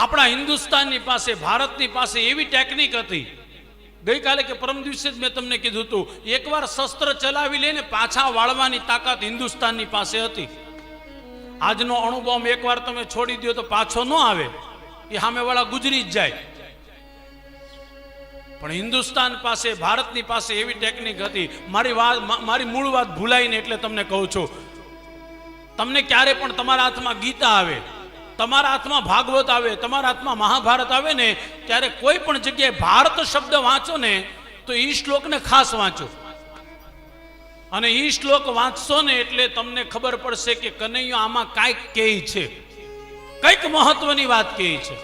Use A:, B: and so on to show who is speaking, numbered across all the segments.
A: આપણા હિન્દુસ્તાનની પાસે, ભારતની પાસે એવી ટેકનિક હતી. ગઈકાલે કે પરમ દિવસે જ મેં તમને કીધું હતું, એકવાર શસ્ત્ર ચલાવી લઈને પાછા વાળવાની તાકાત હિન્દુસ્તાનની પાસે હતી. આજનો અણુબોમ્બ એકવાર તમે છોડી દો તો પાછો ન આવે. એ સામેવાળા ગુજરી જ જાય. પણ હિન્દુસ્તાન પાસે, ભારતની પાસે એવી ટેકનિક હતી. મારી વાત મારી મૂળ વાત ભૂલાઈને એટલે તમને કહું છું. તમને ક્યારે પણ તમારા હાથમાં ગીતા આવે તમારા હાથમાં ભાગવત આવે, તમારા હાથમાં મહાભારત આવે ને, ત્યારે કોઈ પણ જગ્યાએ ભારત શબ્દ વાંચો ને, તો એ શ્લોકને ખાસ વાંચો. અને એ શ્લોક વાંચશો ને એટલે તમને ખબર પડશે કે કનૈયો આમાં કાંઈક કહે છે. કંઈક મહત્વની વાત કહે છે.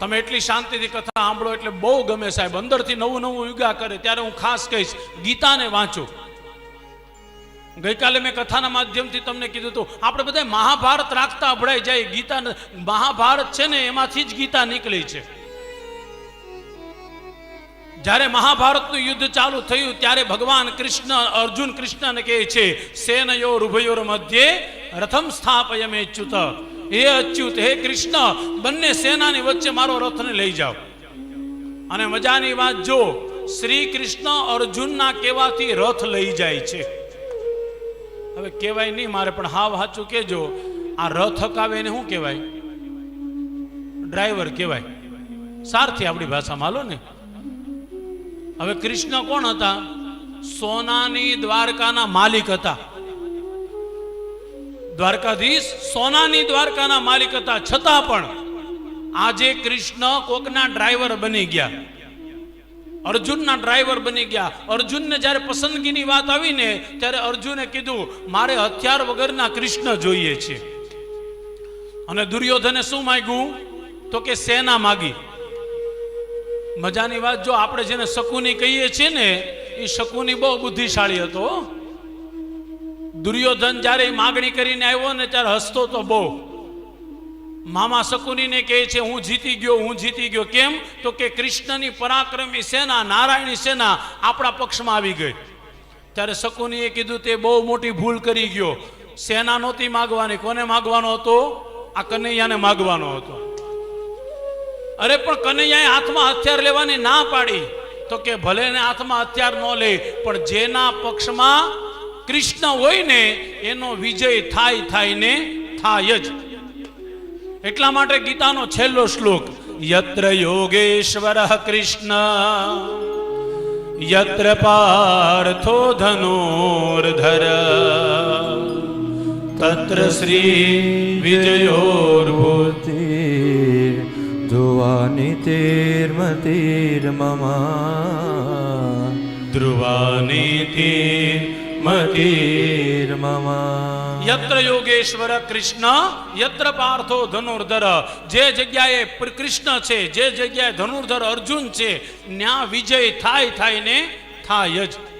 A: તમે એટલી શાંતિથી કથા સાંભળો એટલે બહુ ગમે સાહેબ. અંદરથી નવું નવું યુગા કરે. ત્યારે હું ખાસ કહીશ, ગીતાને વાંચો. ગઈકાલે મેં કથાના માધ્યમથી તમને કીધું હતું, આપણે બધા મહાભારત રાખતા અભળાઈ જાય, ગીતા મહાભારત છે ને એમાંથી જ ગીતા નીકળી છે. જ્યારે મહાભારતનું યુદ્ધ ચાલુ થયું, ત્યારે ભગવાન કૃષ્ણ, અર્જુન કૃષ્ણને કહે છે, સેનયો ઉભયોર મધ્યે રથમ સ્થાપય મે ચ્યુત. હે અચ્યુત, હે કૃષ્ણ, બંને સેનાની વચ્ચે મારો રથને લઈ જાઓ. અને મજાની વાત જો, શ્રી કૃષ્ણ અર્જુનના કહેવાથી રથ લઈ જાય છે. હવે કહેવાય નહીં મારે, પણ હાવ સાચું કેજો આ રથ હકાવે એને શું કહેવાય? ડ્રાઈવર કહેવાય. સારથી આપણી ભાષામાં હાલો ને. હવે કૃષ્ણ કોણ હતા? સોનાની દ્વારકાના માલિક હતા. દ્વારકાધીશ સોનાની દ્વારકાના માલિક હતા. છતાં પણ આજે કૃષ્ણ કોકના ડ્રાઈવર બની ગયા. અર્જુનના ડ્રાઈવર બની ગયા. અર્જુનને જ્યારે પસંદગીની વાત આવી ને ત્યારે અર્જુને કીધું, મારે હથિયાર વગરના કૃષ્ણ જોઈએ છે. અને દુર્યોધને શું માગ્યું? તો કે સેના માગી. મજાની વાત જો આપણે જેને શકુની કહીએ છીએ ને, એ શકુની બહુ બુદ્ધિશાળી હતો દુર્યોધન જ્યારે માગણી કરીને આવ્યો ને ત્યારે હસતો તો બહુ. મામા શકુનીને કહે છે, હું જીતી ગયો, હું જીતી ગયો. કેમ? તો કે કૃષ્ણની પરાક્રમી સેના, નારાયણી સેના આપણા પક્ષમાં આવી ગઈ. ત્યારે શકુનીએ કીધું, તે બહુ મોટી ભૂલ કરી ગયો. સેના નહોતી માગવાની. કોને માગવાનો હતો? આ કનૈયાને માગવાનો હતો. અરે, પણ કનૈયાએ હાથમાં હથિયાર લેવાની ના પાડી. તો કે ભલે ને હાથમાં હથિયાર ન લે, પણ જેના પક્ષમાં કૃષ્ણ હોય ને, એનો વિજય થાય થાય ને થાય જ. એટલા માટે ગીતાનો છેલ્લો શ્લોક, યત્ર યોગેશ્વર કૃષ્ણ, યત્ર પાર્થો ધનુર્ધર, તત્ર શ્રી વિજયોર્ભૂત
B: જોવાની તીર્મતીર્મમા,
A: ધ્રુવાની
B: મતીર્મમા
A: યત્ર યોગેશ્વર કૃષ્ણ યત્ર પાર્થો ધનુર્ધર જે જગ્યાએ કૃષ્ણ છે જે જગ્યાએ ધનુર્ધર અર્જુન છે ન્યા વિજય થાય થાય ને થાય જ